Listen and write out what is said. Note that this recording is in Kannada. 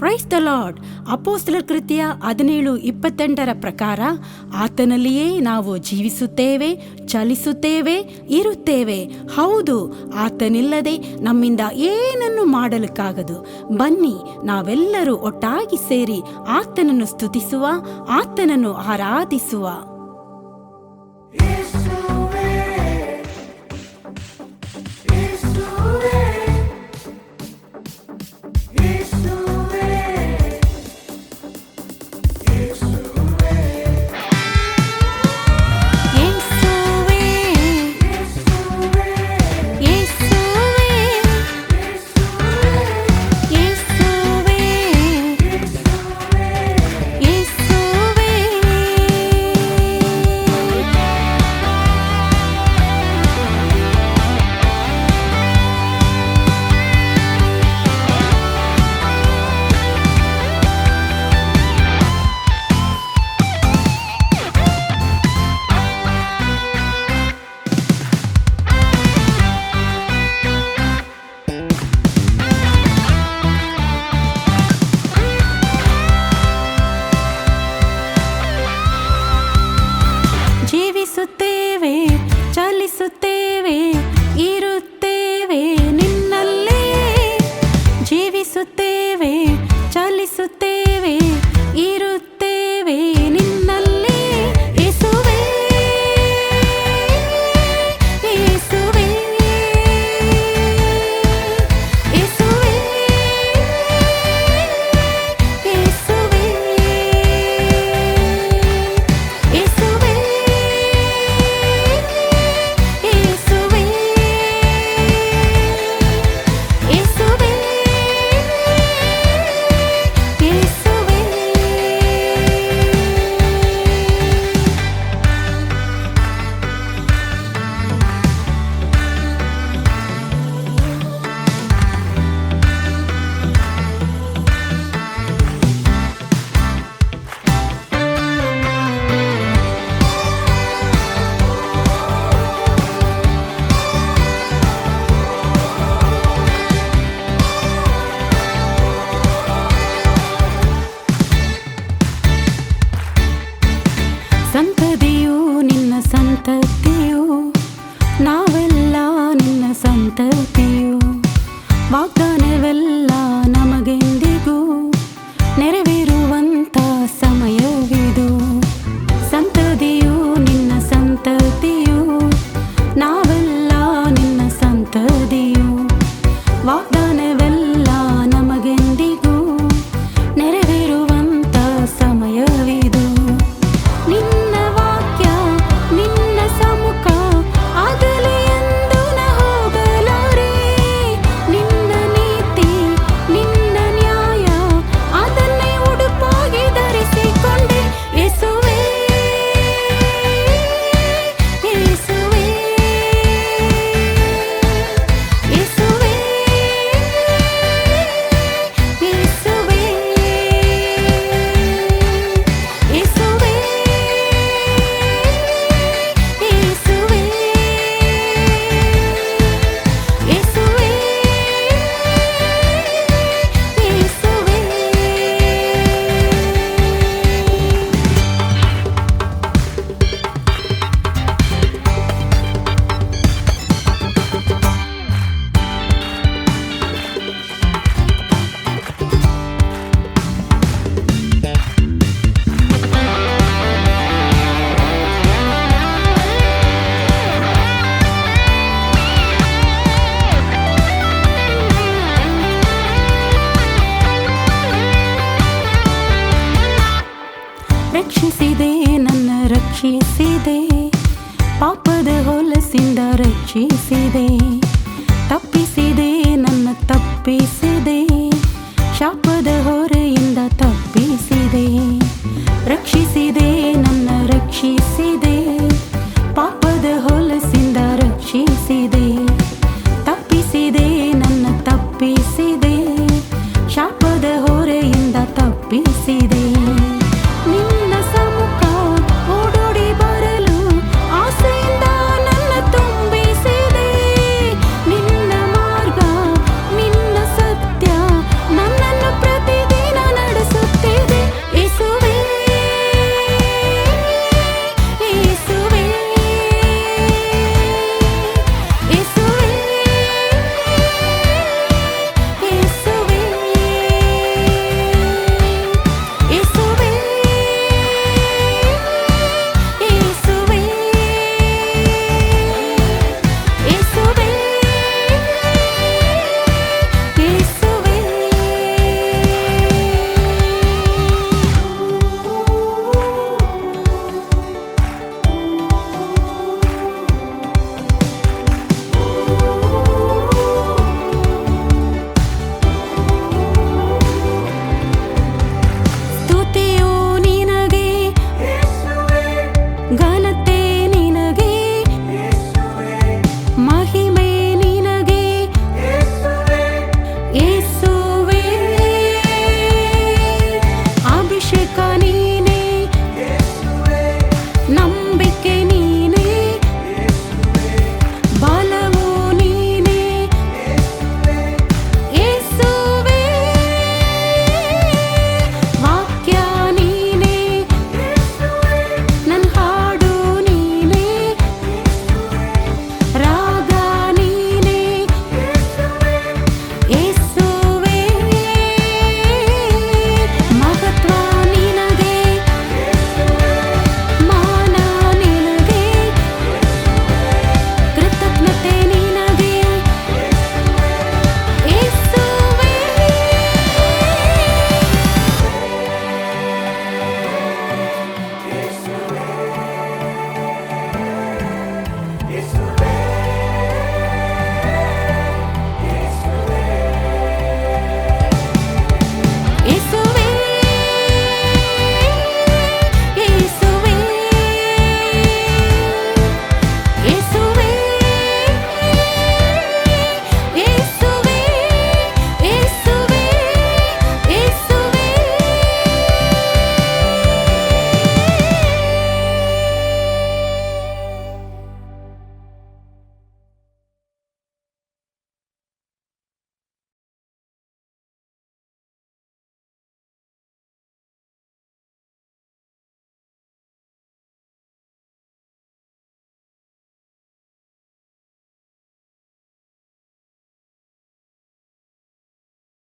ಪ್ರೈಸ್ ದ ಲಾರ್ಡ್ ಅಪೋಸ್ತಲರ ಕೃತಿಯ ಹದಿನೇಳು, ಇಪ್ಪತ್ತೆಂಟರ ಪ್ರಕಾರ, ಆತನಲ್ಲಿಯೇ ನಾವು ಜೀವಿಸುತ್ತೇವೆ, ಚಲಿಸುತ್ತೇವೆ, ಇರುತ್ತೇವೆ. ಹೌದು, ಆತನಿಲ್ಲದೆ ನಮ್ಮಿಂದ ಏನನ್ನು ಮಾಡಲಿಕ್ಕಾಗದು. ಬನ್ನಿ, ನಾವೆಲ್ಲರೂ ಒಟ್ಟಾಗಿ ಸೇರಿ ಆತನನ್ನು ಸ್ತುತಿಸುವ, ಆತನನ್ನು ಆರಾಧಿಸುವ. ரட்சிசிதே பார்ப்பது போல சிந்த ரட்சிசிதே தப்பிசிதே நன்ன தப்பிசிதே சாப்பது ஒரு இந்த த